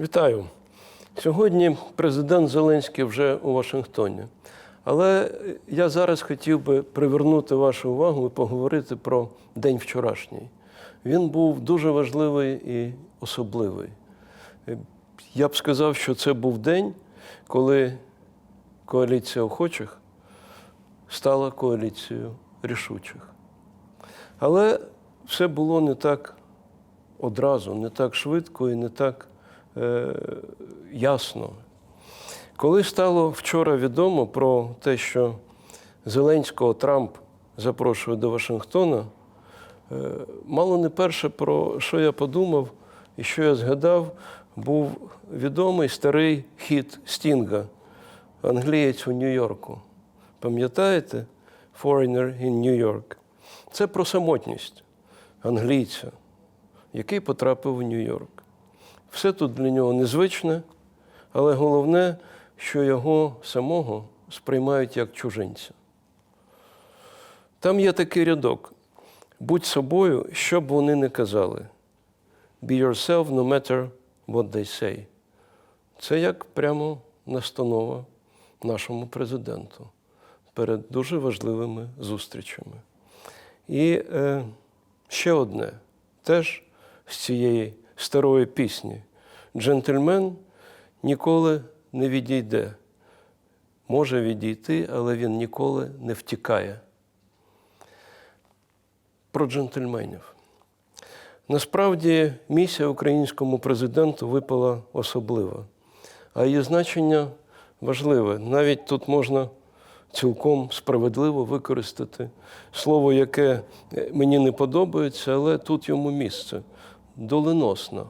Вітаю. Сьогодні президент Зеленський вже у Вашингтоні. Але я зараз хотів би привернути вашу увагу і поговорити про день вчорашній. Він був дуже важливий і особливий. Я б сказав, що це був день, коли коаліція охочих стала коаліцією рішучих. Але все було не так одразу, не так швидко і не так ясно. Коли стало вчора відомо про те, що Зеленського Трамп запрошує до Вашингтона, е, мало не перше, про що я подумав і що я згадав, був відомий старий хіт Стінга, англієць у Нью-Йорку. Пам'ятаєте? Foreigner in New York. Це про самотність англійця, який потрапив у Нью-Йорк. Все тут для нього незвичне, але головне, що його самого сприймають як чужинця. Там є такий рядок: будь собою, що б вони не казали. Be yourself no matter what they say. Це як прямо настанова нашому президенту перед дуже важливими зустрічами. І е, ще одне, теж з цієї старої пісні: джентльмен ніколи не відійде. Може відійти, але він ніколи не втікає. Про джентльменів. Насправді місія українському президенту випала особлива, а її значення важливе. Навіть тут можна цілком справедливо використати слово, яке мені не подобається, але тут йому місце доленосна.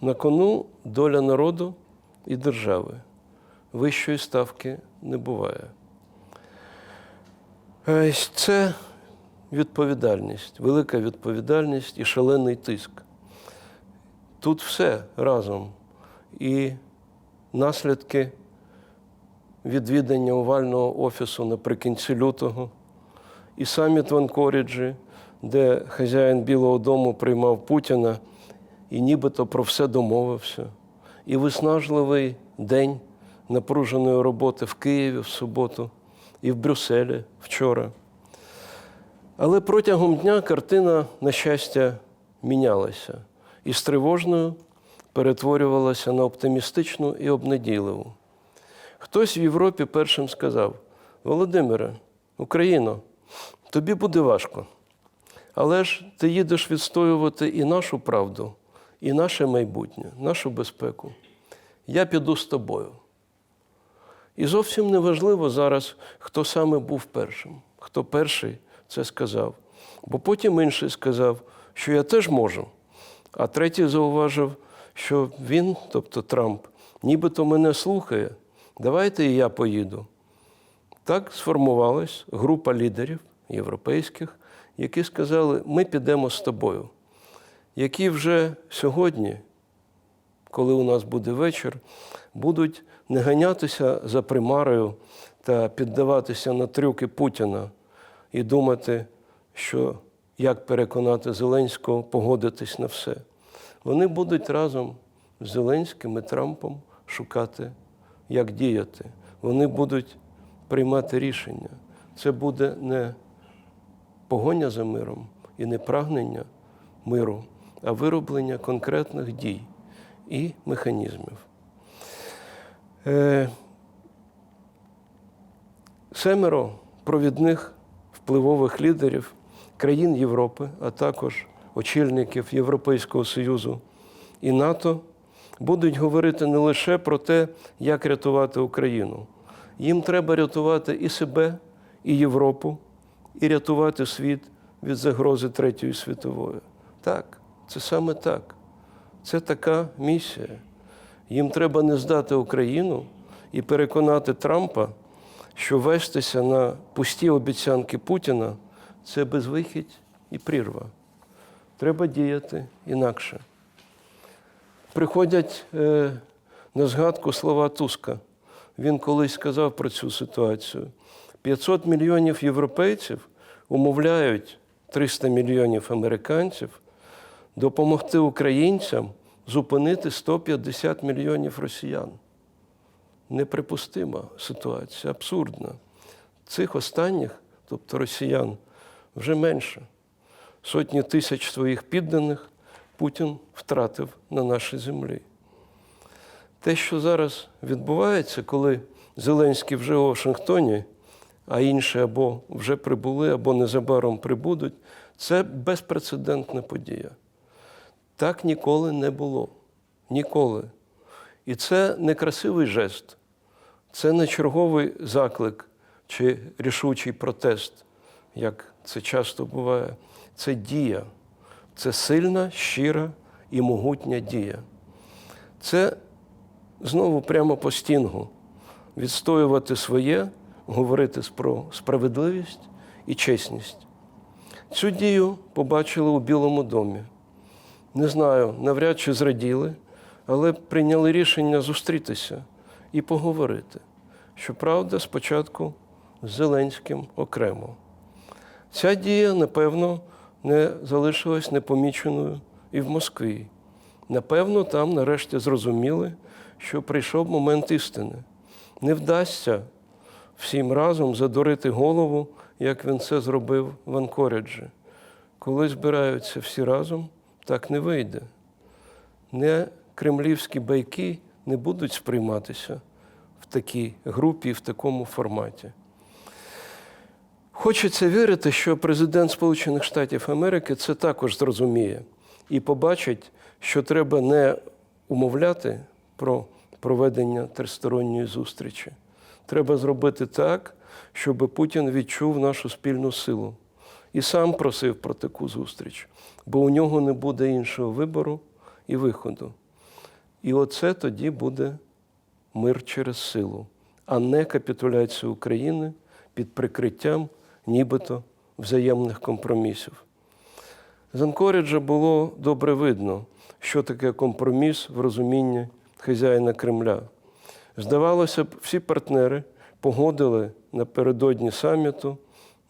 На кону доля народу і держави. Вищої ставки не буває. Е, Це відповідальність, велика відповідальність і шалений тиск. Тут все разом. І наслідки відвідання овального офісу наприкінці лютого, і саміт в Анкоріджі, де хазяїн Білого Дому приймав Путіна і нібито про все домовився, і виснажливий день напруженої роботи в Києві в суботу і в Брюсселі вчора. Але протягом дня картина, на щастя, мінялася і з тривожною перетворювалася на оптимістичну і обнадійливу. Хтось в Європі першим сказав: Володимире, Україно, тобі буде важко, але ж ти їдеш відстоювати і нашу правду, і наше майбутнє, нашу безпеку. Я піду з тобою. І зовсім не важливо зараз, хто саме був першим, хто перший це сказав. Бо потім інший сказав, що я теж можу. А третій зауважив, що він, тобто Трамп, нібито мене слухає. Давайте і я поїду. Так сформувалась група лідерів європейських, які сказали, ми підемо з тобою, які вже сьогодні, коли у нас буде вечір, будуть не ганятися за примарою та піддаватися на трюки Путіна і думати, що як переконати Зеленського погодитись на все. Вони будуть разом з Зеленським і Трампом шукати, як діяти. Вони будуть приймати рішення. Це буде не погоня за миром і не прагнення миру, а вироблення конкретних дій і механізмів. Е, Семеро провідних впливових лідерів країн Європи, а також очільників Європейського Союзу і НАТО будуть говорити не лише про те, як рятувати Україну. Їм треба рятувати і себе, і Європу, і рятувати світ від загрози Третьої світової. Так, це саме так. Це така місія. Їм треба не здати Україну і переконати Трампа, що вестися на пусті обіцянки Путіна це безвихідь і прірва. Треба діяти інакше. Приходять е, на згадку слова Туска. Він колись сказав про цю ситуацію. 500 мільйонів європейців умовляють 300 мільйонів американців допомогти українцям зупинити 150 мільйонів росіян. Неприпустима ситуація, абсурдна. Цих останніх, тобто росіян, вже менше. Сотні тисяч своїх підданих Путін втратив на нашій землі. Те, що зараз відбувається, коли Зеленський вже у Вашингтоні, а інші або вже прибули, або незабаром прибудуть, це безпрецедентна подія. Так ніколи не було. Ніколи. І це не красивий жест, це не черговий заклик чи рішучий протест, як це часто буває. Це дія, це сильна, щира і могутня дія. Це знову прямо по стінгу відстоювати своє, говорити про справедливість і чесність. Цю дію побачили у Білому домі. Не знаю, навряд чи зраділи, але прийняли рішення зустрітися і поговорити. Щоправда, спочатку з Зеленським окремо. Ця дія, напевно, не залишилась непоміченою і в Москві. Напевно, там нарешті зрозуміли, що прийшов момент істини. Не вдасться всім разом задурити голову, як він це зробив в Анкоріджі. Коли збираються всі разом, так не вийде. Не кремлівські байки не будуть сприйматися в такій групі, в такому форматі. Хочеться вірити, що президент Сполучених Штатів Америки це також зрозуміє і побачить, що треба не умовляти про проведення тристоронньої зустрічі. Треба зробити так, щоб Путін відчув нашу спільну силу і сам просив про таку зустріч, бо у нього не буде іншого вибору і виходу. І оце тоді буде мир через силу, а не капітуляція України під прикриттям нібито взаємних компромісів. З Анкоріджа було добре видно, що таке компроміс в розумінні хазяїна Кремля. Здавалося б, всі партнери погодили напередодні саміту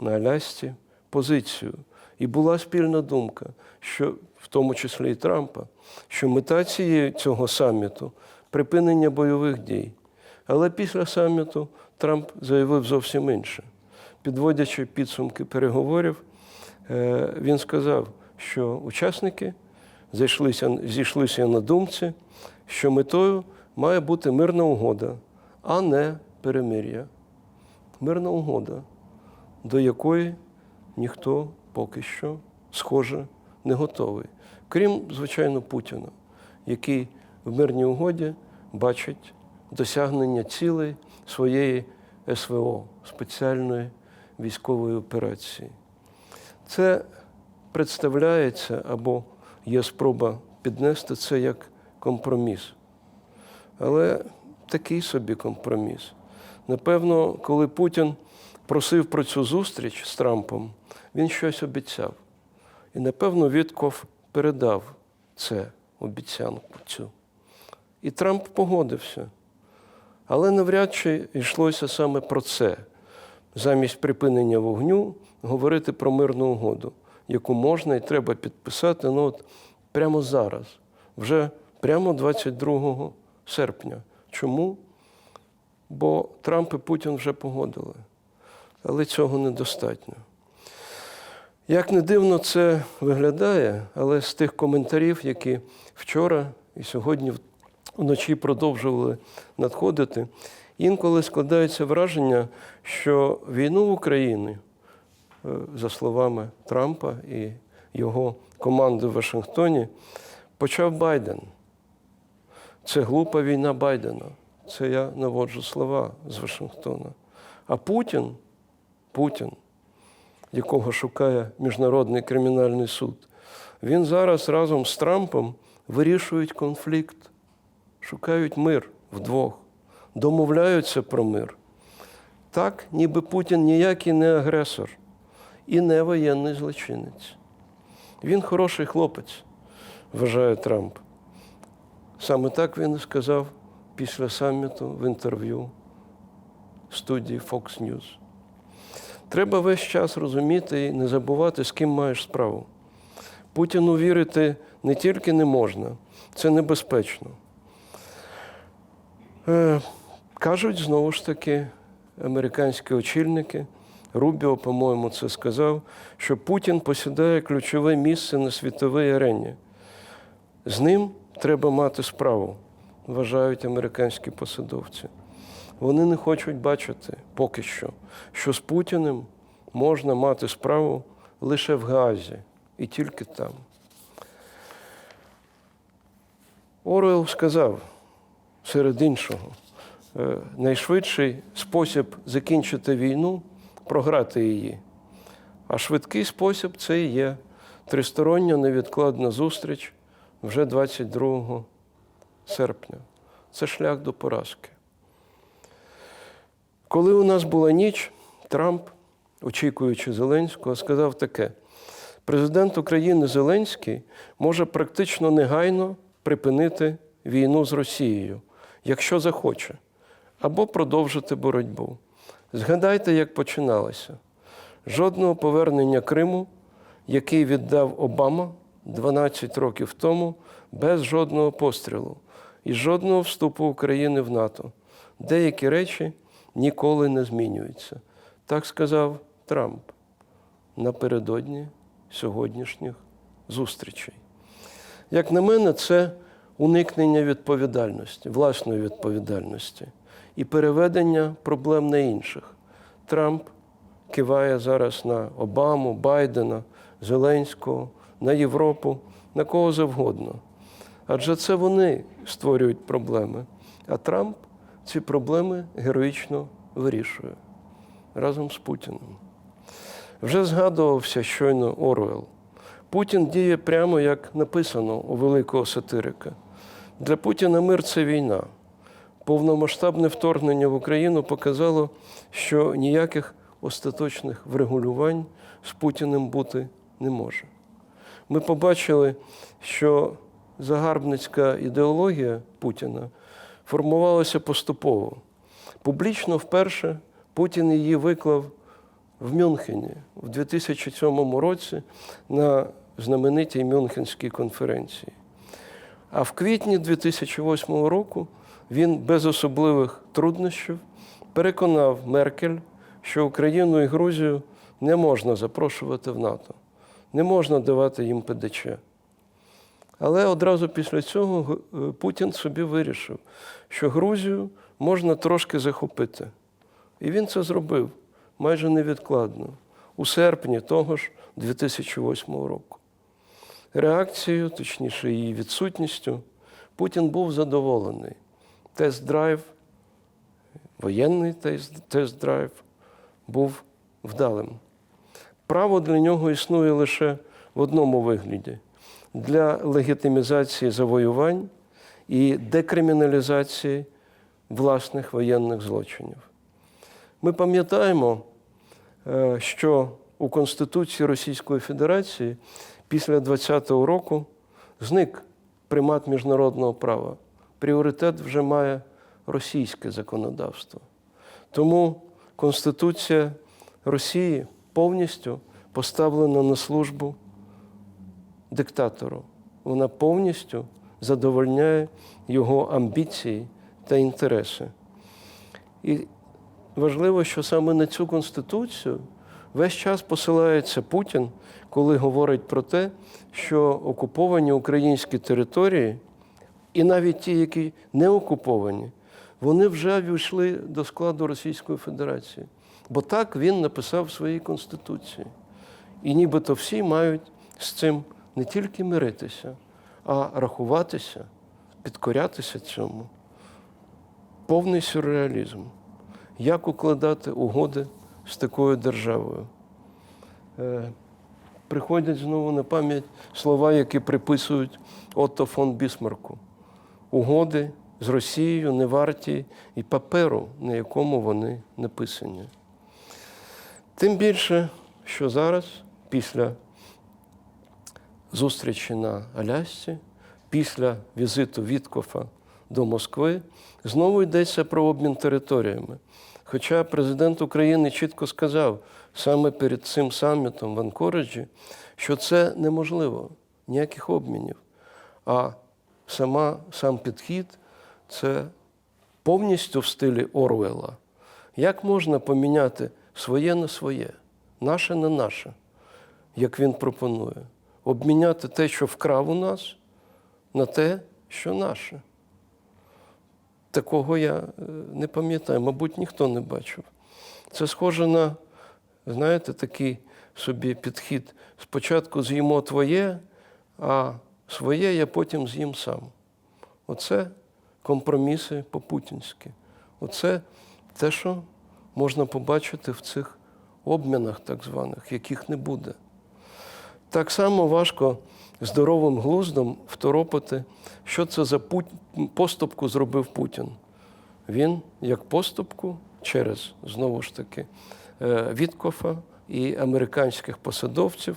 на Алясці позицію. І була спільна думка, що в тому числі і Трампа, що мета цієї цього саміту припинення бойових дій. Але після саміту Трамп заявив зовсім інше. Підводячи підсумки переговорів, е, він сказав, що учасники зійшлися, зійшлися на думці, що метою має бути мирна угода, а не перемир'я. Мирна угода, до якої ніхто поки що, схоже, не готовий. Крім, звичайно, Путіна, який в мирній угоді бачить досягнення цілей своєї СВО спеціальної військової операції. Це представляється або є спроба піднести це як компроміс. Але такий собі компроміс. Напевно, коли Путін просив про цю зустріч з Трампом, він щось обіцяв. І, напевно, Вітков передав це обіцянку цю. І Трамп погодився. Але навряд чи йшлося саме про це. Замість припинення вогню говорити про мирну угоду, яку можна і треба підписати ну, от, прямо зараз, вже прямо 22 серпня. Чому? Бо Трамп і Путін вже погодили. Але цього недостатньо. Як не дивно це виглядає, але з тих коментарів, які вчора і сьогодні вночі продовжували надходити, інколи складається враження, що війну в Україні, е, за словами Трампа і його команди в Вашингтоні, почав Байден. Це глупа війна Байдена. Це я наводжу слова з Вашингтона. А Путін, Путін, якого шукає Міжнародний кримінальний суд, він зараз разом з Трампом вирішують конфлікт, шукають мир вдвох, домовляються про мир. Так, ніби Путін ніякий не агресор і не воєнний злочинець. Він хороший хлопець, вважає Трамп. Саме так він сказав після саміту в інтерв'ю студії Fox News. Треба весь час розуміти і не забувати, з ким маєш справу. Путіну вірити не тільки не можна, це небезпечно. Е, кажуть знову ж таки американські очільники. Рубіо, по-моєму, це сказав, що Путін посідає ключове місце на світовій арені. З ним треба мати справу, вважають американські посадовці. Вони не хочуть бачити поки що, що з Путіним можна мати справу лише в Газі і тільки там. Оруел сказав серед іншого, е, найшвидший спосіб закінчити війну програти її. А швидкий спосіб це і є тристороння невідкладна зустріч вже 22 серпня. Це шлях до поразки. Коли у нас була ніч, Трамп, очікуючи Зеленського, сказав таке: президент України Зеленський може практично негайно припинити війну з Росією, якщо захоче, або продовжити боротьбу. Згадайте, як починалося. Жодного повернення Криму, який віддав Обама 12 років тому, без жодного пострілу і жодного вступу України в НАТО. Деякі речі ніколи не змінюються. Так сказав Трамп напередодні сьогоднішніх зустрічей. Як на мене, це уникнення відповідальності, власної відповідальності і переведення проблем на інших. Трамп киває зараз на Обаму, Байдена, Зеленського, на Європу, на кого завгодно. Адже це вони створюють проблеми. А Трамп ці проблеми героїчно вирішує разом з Путіним. Вже згадувався щойно Оруел. Путін діє прямо як написано у великого сатирика. Для Путіна мир це війна. Повномасштабне вторгнення в Україну показало, що ніяких остаточних врегулювань з Путіним бути не може. Ми побачили, що загарбницька ідеологія Путіна формувалася поступово. Публічно вперше Путін її виклав в Мюнхені в 2007 році на знаменитій Мюнхенській конференції. А в квітні 2008 року він без особливих труднощів переконав Меркель, що Україну і Грузію не можна запрошувати в НАТО, не можна давати їм ПДЧ. Але одразу після цього е, Путін собі вирішив, що Грузію можна трошки захопити. І він це зробив майже невідкладно, у серпні того ж 2008 року. Реакцією, точніше, її відсутністю, Путін був задоволений. Тест-драйв, воєнний тест-драйв був вдалим. Право для нього існує лише в одному вигляді для легітимізації завоювань і декриміналізації власних воєнних злочинів. Ми пам'ятаємо, е, що у Конституції Російської Федерації після 20-го року зник примат міжнародного права. Пріоритет вже має російське законодавство. Тому Конституція Росії повністю поставлена на службу диктатору. Вона повністю задовольняє його амбіції та інтереси. І важливо, що саме на цю Конституцію весь час посилається Путін, коли говорить про те, що окуповані українські території, і навіть ті, які не окуповані, вони вже війшли до складу Російської Федерації. Бо так він написав в своїй Конституції. І нібито всі мають з цим не тільки миритися, а рахуватися, підкорятися цьому. Повний сюрреалізм. Як укладати угоди з такою державою? Е, приходять знову на пам'ять слова, які приписують Отто фон Бісмарку. Угоди з Росією не варті і паперу, на якому вони написані. Тим більше, що зараз, після зустрічі на Алясці, після візиту Віткофа до Москви, знову йдеться про обмін територіями. Хоча президент України чітко сказав, саме перед цим самітом в Анкориджі, що це неможливо, ніяких обмінів. А сама, сам підхід це повністю в стилі Орвела. Як можна поміняти своє на своє, наше на наше, як він пропонує? Обміняти те, що вкрав у нас, на те, що наше. Такого я е, не пам'ятаю, мабуть, ніхто не бачив. Це схоже на, знаєте, такий собі підхід. Спочатку з'їмо твоє, а своє я потім з'їм сам. Оце компроміси по-путінськи. Оце те, що можна побачити в цих обмінах, так званих, яких не буде. Так само важко здоровим глуздом второпати, що це за поступку зробив Путін. Він, як поступку, через знову ж таки е, Віткофа і американських посадовців,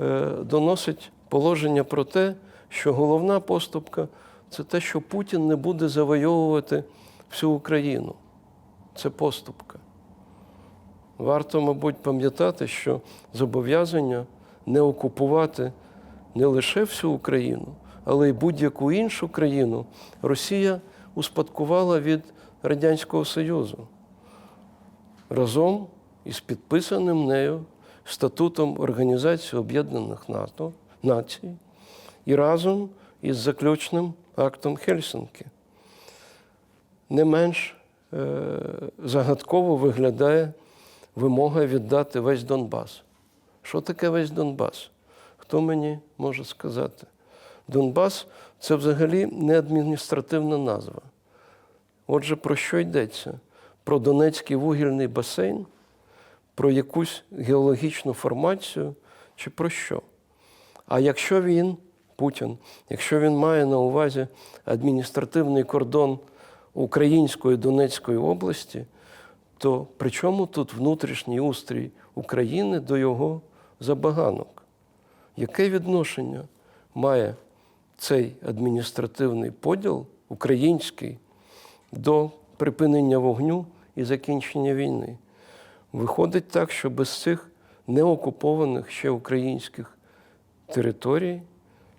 е, доносить положення про те, що головна поступка це те, що Путін не буде завойовувати всю Україну. Це поступка. Варто, мабуть, пам'ятати, що зобов'язання не окупувати не лише всю Україну, але й будь-яку іншу країну Росія успадкувала від Радянського Союзу разом із підписаним нею статутом Організації Об'єднаних НАТО, Націй і разом із заключним актом Хельсинки. Не менш загадково виглядає вимога віддати весь Донбас. Що таке весь Донбас? Хто мені може сказати? Донбас це взагалі не адміністративна назва. Отже, про що йдеться? Про Донецький вугільний басейн, про якусь геологічну формацію чи про що? А якщо він, Путін, якщо він має на увазі адміністративний кордон Української Донецької області, то при чому тут внутрішній устрій України до його забаганок? Яке відношення має цей адміністративний поділ український до припинення вогню і закінчення війни? Виходить так, що без цих неокупованих ще українських територій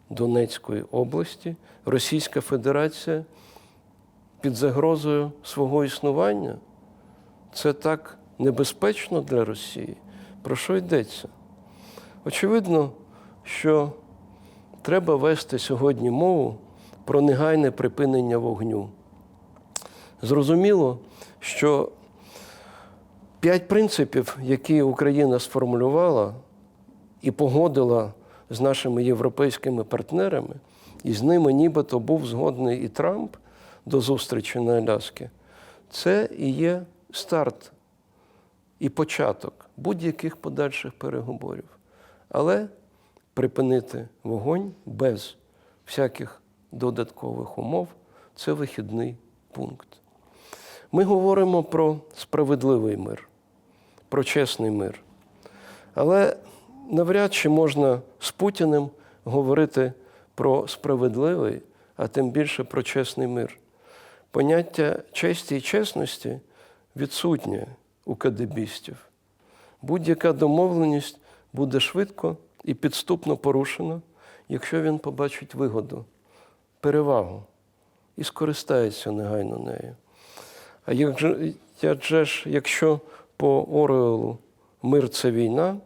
Донецької області Російська Федерація під загрозою свого існування. Це так небезпечно для Росії. Про що йдеться? Очевидно, що треба вести сьогодні мову про негайне припинення вогню. Зрозуміло, що п'ять принципів, які Україна сформулювала і погодила з нашими європейськими партнерами, і з ними нібито був згодний і Трамп до зустрічі на Аляскі, це і є старт і початок будь-яких подальших переговорів. Але припинити вогонь без всяких додаткових умов це вихідний пункт. Ми говоримо про справедливий мир, про чесний мир. Але навряд чи можна з Путіним говорити про справедливий, а тим більше про чесний мир. Поняття честі і чесності відсутнє у кадебістів. Будь-яка домовленість буде швидко і підступно порушена, якщо він побачить вигоду, перевагу і скористається негайно нею. А як же, як ж, якщо по Орвелу мир це війна,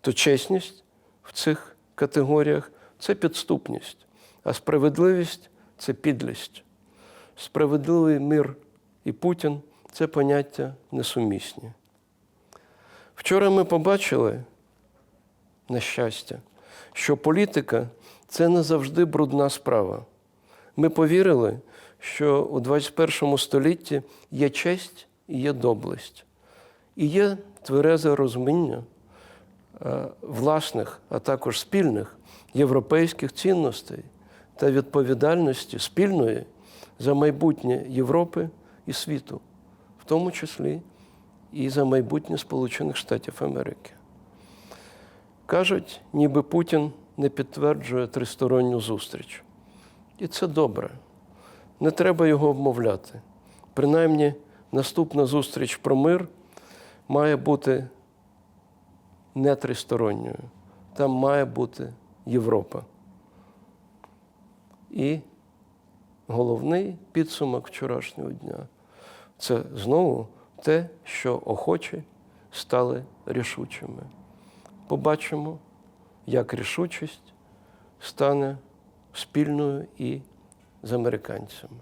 то чесність в цих категоріях це підступність, а справедливість це підлість. Справедливий мир і Путін це поняття несумісні. Вчора ми побачили, на щастя, що політика це не завжди брудна справа. Ми повірили, що у 21 столітті є честь і є доблесть, і є тверезе розуміння е, власних, а також спільних європейських цінностей та відповідальності спільної за майбутнє Європи і світу, в тому числі і за майбутнє Сполучених Штатів Америки. Кажуть, ніби Путін не підтверджує тристоронню зустріч. І це добре. Не треба його обмовляти. Принаймні, наступна зустріч про мир має бути не тристоронньою. Там має бути Європа. І головний підсумок вчорашнього дня це знову те, що охочі стали рішучими. Побачимо, як рішучість стане спільною і з американцями.